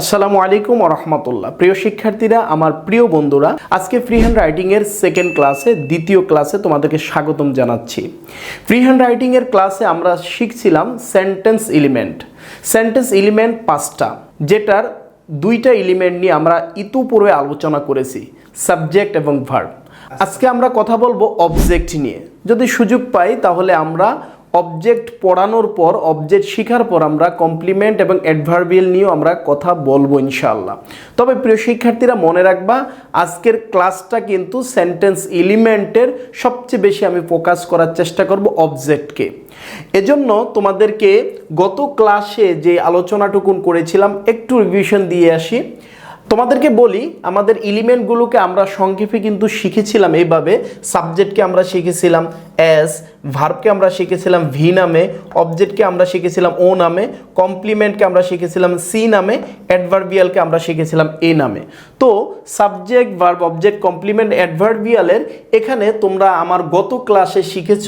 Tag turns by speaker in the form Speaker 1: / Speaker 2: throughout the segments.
Speaker 1: আসসালামু আলাইকুম রহমতুল্লাহ। প্রিয় শিক্ষার্থীরা, আমার প্রিয় বন্ধুরা, আজকে ফ্রি হ্যান্ড রাইটিংয়ের সেকেন্ড ক্লাসে দ্বিতীয় ক্লাসে তোমাদেরকে স্বাগতম জানাচ্ছি। ফ্রি হ্যান্ড রাইটিংয়ের ক্লাসে আমরা শিখছিলাম সেন্টেন্স এলিমেন্ট সেন্টেন্স এলিমেন্ট পাঁচটা, যেটার দুইটা এলিমেন্ট নিয়ে আমরা ইতিপূর্বে আলোচনা করেছি সাবজেক্ট এবং ভার্ব আজকে আমরা কথা বলব অবজেক্ট নিয়ে। যদি সুযোগ পাই, তাহলে আমরা অবজেক্ট পড়ানোর পর অবজেক্ট শেখার পর আমরা কমপ্লিমেন্ট এবং অ্যাডভার্বিয়াল নিয়েও আমরা কথা বলব ইনশাআল্লাহ। তবে প্রিয় শিক্ষার্থীরা, মনে রাখবা, আজকের ক্লাসটা কিন্তু সেন্টেন্স এলিমেন্টের সবচেয়ে বেশি আমি ফোকাস করার চেষ্টা করব অবজেক্টকে এজন্য তোমাদেরকে গত ক্লাসে যে আলোচনাটুকুন করেছিলাম, একটু রিভিশন দিয়ে আসি। তোমাদেরকে বলি, আমাদের এলিমেন্টগুলোকে আমরা সংক্ষেপে কিন্তু শিখেছিলাম এইভাবে। সাবজেক্টকে আমরা শিখেছিলাম এস ভার্বকে আমরা শিখেছিলাম ভি নামে অবজেক্টকে আমরা শিখেছিলাম ও নামে কমপ্লিমেন্টকে আমরা শিখেছিলাম সি নামে অ্যাডভার্বিয়ালকে আমরা শিখেছিলাম এ নামে। তো সাবজেক্ট ভার্ব অবজেক্ট কমপ্লিমেন্ট অ্যাডভার্বিয়ালের এখানে তোমরা আমার গত ক্লাসে শিখেছ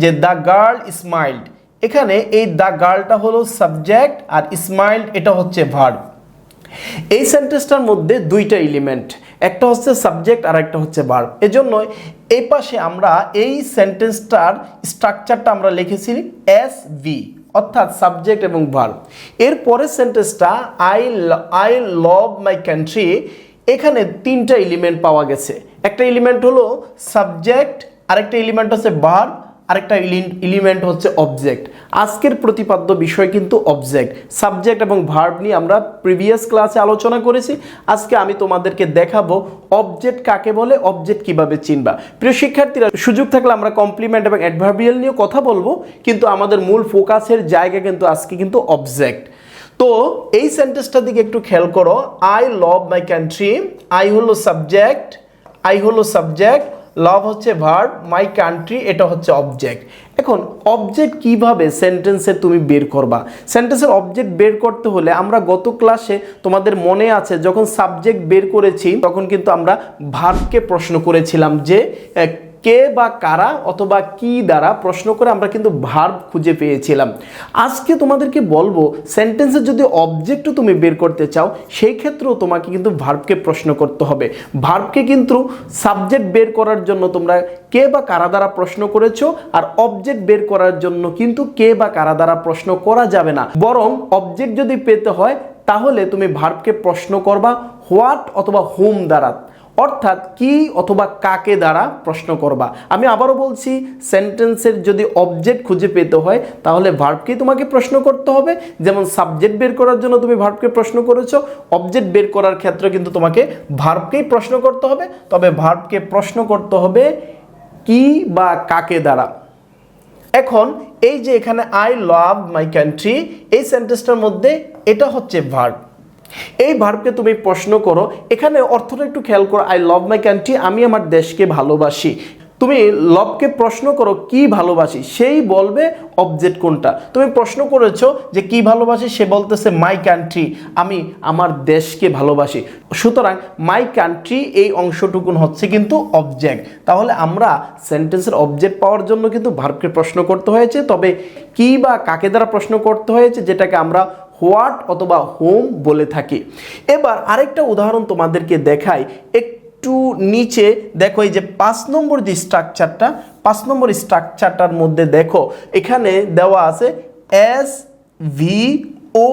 Speaker 1: যে দ্য গার্ল স্মাইল্ড এখানে এই দ্য গার্লটা হলো সাবজেক্ট আর স্মাইল্ড এটা হচ্ছে ভার্ব এই সেন্টেন্সটার মধ্যে দুইটা এলিমেন্ট একটা হচ্ছে সাবজেক্ট আর একটা হচ্ছে ভার্ব এজন্য এই পাশে আমরা এই সেন্টেন্সটার স্ট্রাকচারটা আমরা লিখেছি এস ভি অর্থাৎ সাবজেক্ট এবং ভার্ব এর পরের সেন্টেন্সটা I I love my country এখানে তিনটা এলিমেন্ট পাওয়া গেছে। একটা এলিমেন্ট হলো সাবজেক্ট আরেকটা এলিমেন্ট হচ্ছে ভার্ব আরেকটা এলিমেন্ট হচ্ছে অবজেক্ট আজকের প্রতিপাদ্য বিষয় কিন্তু অবজেক্ট সাবজেক্ট এবং ভার্ব নিয়ে আমরা প্রিভিয়াস ক্লাসে আলোচনা করেছি। আজকে আমি তোমাদেরকে দেখাবো অবজেক্ট কাকে বলে অবজেক্ট কীভাবে চিনবা। প্রিয় শিক্ষার্থীরা, সুযোগ থাকলে আমরা কমপ্লিমেন্ট এবং অ্যাডভার্বিয়াল নিয়ে কথা বলব, কিন্তু আমাদের মূল ফোকাসের জায়গা কিন্তু আজকে কিন্তু অবজেক্ট তো এই সেন্টেন্সটার দিকে একটু খেয়াল করো। I love my country I হলো সাবজেক্ট আই হলো সাবজেক্ট লাভ হচ্ছে ভার্ব মাই কান্ট্রি এটা হচ্ছে অবজেক্ট এখন অবজেক্ট কীভাবে সেন্টেন্সে তুমি বের করবা? সেন্টেন্সের অবজেক্ট বের করতে হলে আমরা গত ক্লাসে তোমাদের মনে আছে, যখন সাবজেক্ট বের করেছি, তখন কিন্তু আমরা ভার্বকে প্রশ্ন করেছিলাম যে কে বা কারা অথবা কি দ্বারা প্রশ্ন করে আমরা কিন্তু ভার্ব খুঁজে পেয়েছিলাম। আজকে তোমাদেরকে বলব সেন্টেন্সের যদি অবজেক্টও তুমি বের করতে চাও, সেই ক্ষেত্রেও তোমাকে কিন্তু ভার্বকে প্রশ্ন করতে হবে। ভার্বকে কিন্তু সাবজেক্ট বের করার জন্য তোমরা কে বা কারা দ্বারা প্রশ্ন করেছ, আর অবজেক্ট বের করার জন্য কিন্তু কে বা কারা দ্বারা প্রশ্ন করা যাবে না। বরং অবজেক্ট যদি পেতে হয়, তাহলে তুমি ভার্বকে প্রশ্ন করবা হোয়াট অথবা হোম দ্বারা। অর্থাৎ কি অথবা কাকে দ্বারা প্রশ্ন করবা? আমি আবারও বলছি সেন্টেন্সের যদি অবজেক্ট খুঁজে পেতে হয়, তাহলে ভার্বকেই তোমাকে প্রশ্ন করতে হবে। যেমন সাবজেক্ট বের করার জন্য তুমি ভার্বকে প্রশ্ন করেছ অবজেক্ট বের করার ক্ষেত্রে কিন্তু তোমাকে ভার্বকেই প্রশ্ন করতে হবে। তবে ভার্বকে প্রশ্ন করতে হবে কি বা কাকে দ্বারা। এখন, এই যে এখানে আই লাভ মাই কান্ট্রি এই সেন্টেন্সটার মধ্যে এটা হচ্ছে ভার্ব এই ভার্বকে তুমি প্রশ্ন করো, এখানে অর্থটা একটু খেয়াল করো আই লাভ মাই কান্ট্রি আমি আমার দেশকে ভালোবাসি। তুমি লভকে প্রশ্ন করো, কি ভালোবাসি? সেই বলবে অবজেক্ট কোনটা? তুমি প্রশ্ন করেছ যে কি ভালোবাসি, সে বলতেছে মাই কান্ট্রি আমি আমার দেশকে ভালোবাসি। সুতরাং মাই কান্ট্রি এই অংশটুকুন হচ্ছে কিন্তু অবজেক্ট তাহলে আমরা সেন্টেন্সের অবজেক্ট পাওয়ার জন্য কিন্তু ভার্বকে প্রশ্ন করতে হয়েছে, তবে কি বা কাকে দ্বারা প্রশ্ন করতে হয়েছে, যেটাকে আমরা হোয়াট অথবা হোম বলে থাকি। এবার আরেকটা উদাহরণ তোমাদেরকে দেখাই। একটু নিচে দেখো, এই যে পাঁচ নম্বর যে স্ট্রাকচারটা পাঁচ নম্বর স্ট্রাকচারটার মধ্যে দেখো, এখানে দেওয়া আছে এস ভি ও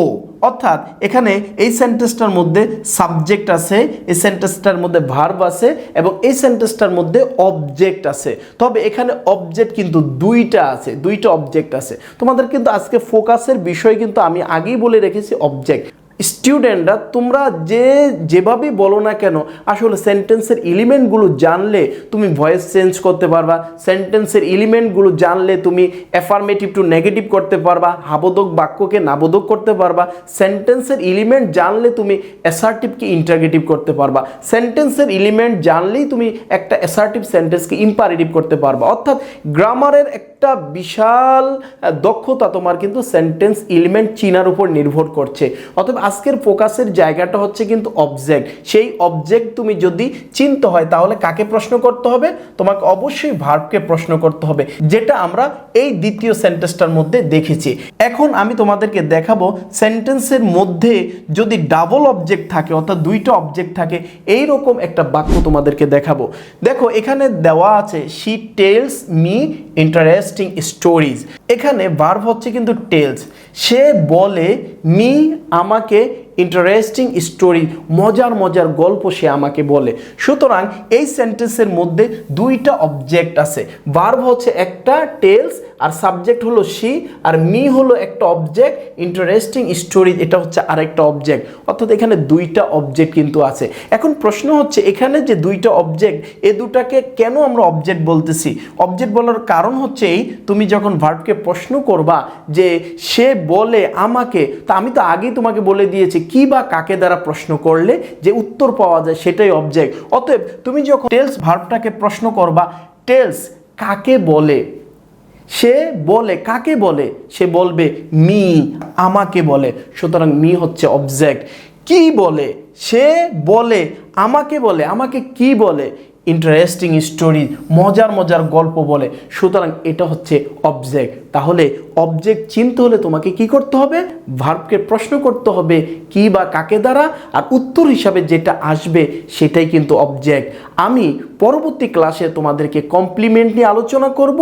Speaker 1: ও। অর্থাৎ এখানে এই সেন্টেন্সটার মধ্যে সাবজেক্ট আছে, এই সেন্টেন্সটার মধ্যে ভার্ব আছে এবং এই সেন্টেন্সটার মধ্যে অবজেক্ট আছে। তবে এখানে অবজেক্ট কিন্তু দুইটা আছে, দুইটা অবজেক্ট আছে। তোমাদের কিন্তু আজকে ফোকাসের বিষয় কিন্তু আমি আগেই বলে রেখেছি অবজেক্ট স্টুডেন্টরা, তোমরা যে যেভাবেই বলো না কেন, আসলে সেন্টেন্সের এলিমেন্টগুলো জানলে তুমি ভয়েস চেঞ্জ করতে পারবা, সেন্টেন্সের এলিমেন্টগুলো জানলে তুমি অ্যাফার্মেটিভ টু নেগেটিভ করতে পারবা হাবোধক বাক্যকে নাবোধক করতে পারবা, সেন্টেন্সের এলিমেন্ট জানলে তুমি অ্যাসার্টিভকে ইন্টারগেটিভ করতে পারবা, সেন্টেন্সের এলিমেন্ট জানলেই তুমি একটা অ্যাসার্টিভ সেন্টেন্সকে ইম্পারেটিভ করতে পারবা, অর্থাৎ গ্রামারের এক একটা বিশাল দক্ষতা তোমার কিন্তু সেন্টেন্স এলিমেন্ট চিনার উপর নির্ভর করছে। অতএব আজকের ফোকাসের জায়গাটা হচ্ছে কিন্তু অবজেক্ট সেই অবজেক্ট তুমি যদি চিনতে হয়, তাহলে কাকে প্রশ্ন করতে হবে? তোমাকে অবশ্যই ভার্বকে প্রশ্ন করতে হবে, যেটা আমরা এই দ্বিতীয় সেন্টেন্সটার মধ্যে দেখেছি। এখন আমি তোমাদেরকে দেখাবো সেন্টেন্সের মধ্যে যদি ডাবল অবজেক্ট থাকে, অর্থাৎ দুইটা অবজেক্ট থাকে এই রকম একটা বাক্য তোমাদেরকে দেখাবো। দেখো, এখানে দেওয়া আছে she tells me interesting stories এখানে ভার্ভ হচ্ছে কিন্তু টেলস সে বলে, মি আমাকে ইন্টারেস্টিং স্টোরি মজার মজার গল্প সে আমাকে বলে। সুতরাং এই সেন্টেন্সের মধ্যে দুইটা অবজেক্ট আছে। ভার্ভ হচ্ছে একটা টেলস আর সাবজেক্ট হলো সি আর মি হলো একটা অবজেক্ট ইন্টারেস্টিং স্টোরি এটা হচ্ছে আরেকটা অবজেক্ট অর্থাৎ এখানে দুইটা অবজেক্ট কিন্তু আছে। এখন প্রশ্ন হচ্ছে, এখানে যে দুইটা অবজেক্ট এ দুটাকে কেন আমরা অবজেক্ট বলতেছি? অবজেক্ট বলার কারণ হচ্ছে এই, তুমি যখন ভার্বকে প্রশ্ন করবা যে সে বলে আমাকে, তা আমি তো আগেই তোমাকে বলে দিয়েছি, কি বা কাকে দ্বারা প্রশ্ন করলে যে উত্তর পাওয়া যায় সেটাই অবজেক্ট অতএব তুমি যখন টেলস ভার্বটাকে প্রশ্ন করবা টেলস কাকে বলে? সে বলে, কাকে বলে? সে বলবে, মি, আমাকে বলে। সুতরাং মি হচ্ছে অবজেক্ট কি বলে? সে বলে, আমাকে বলে। আমাকে কি বলে? ইন্টারেস্টিং স্টোরি মজার মজার গল্প বলে। সুতরাং এটা হচ্ছে অবজেক্ট তাহলে অবজেক্ট চিনতে হলে তোমাকে কি করতে হবে? ভার্বকে প্রশ্ন করতে হবে কি বা কাকে দ্বারা? আর উত্তর হিসাবে যেটা আসবে সেটাই কিন্তু অবজেক্ট আমি পরবর্তী ক্লাসে তোমাদেরকে কমপ্লিমেন্ট নিয়ে আলোচনা করব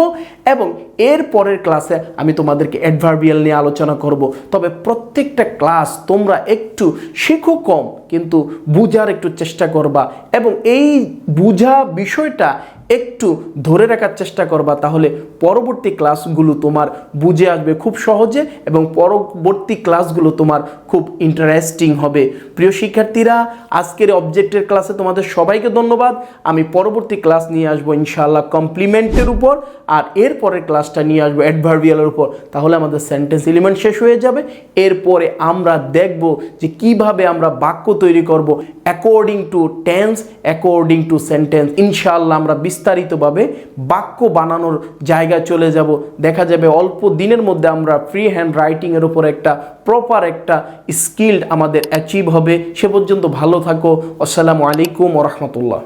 Speaker 1: এবং এর পরের ক্লাসে আমি তোমাদেরকে অ্যাডভার্বিয়াল নিয়ে আলোচনা করব। তবে প্রত্যেকটা ক্লাস তোমরা একটু শিখো কম, কিন্তু বুঝার একটু চেষ্টা করবা এবং এই বুঝা বিষয়টা একটু ধরে রাখার চেষ্টা করবা, তাহলে পরবর্তী ক্লাসগুলো তোমার বুঝে আসবে খুব সহজে এবং পরবর্তী ক্লাসগুলো তোমার খুব ইন্টারেস্টিং হবে। প্রিয় শিক্ষার্থীরা, আজকের অবজেক্টের ক্লাসে তোমাদের সবাইকে ধন্যবাদ। আমি পরবর্তী ক্লাস নিয়ে আসব ইনশাআল্লাহ কমপ্লিমেন্টের উপর আর এর পরের ক্লাসটা নিয়ে আসব অ্যাডভার্বিয়ালের উপর। তাহলে আমাদের সেন্টেন্স এলিমেন্ট শেষ হয়ে যাবে। এরপরে আমরা দেখব যে কীভাবে আমরা বাক্য তৈরি করব according to tense according to sentence ইনশাআল্লাহ আমরা বিস্তারিতভাবে বাক্য বানানোর জায়গা চলে যাব। দেখা যাবে অল্প দিনের মধ্যে আমরা ফ্রি হ্যান্ড রাইটিংয়ের উপর একটা প্রপার একটা স্কিল্ড আমাদের অ্যাচিভ হবে। সে পর্যন্ত ভালো থাকো। আসসালামু আলাইকুম ও রহমতুল্লাহ।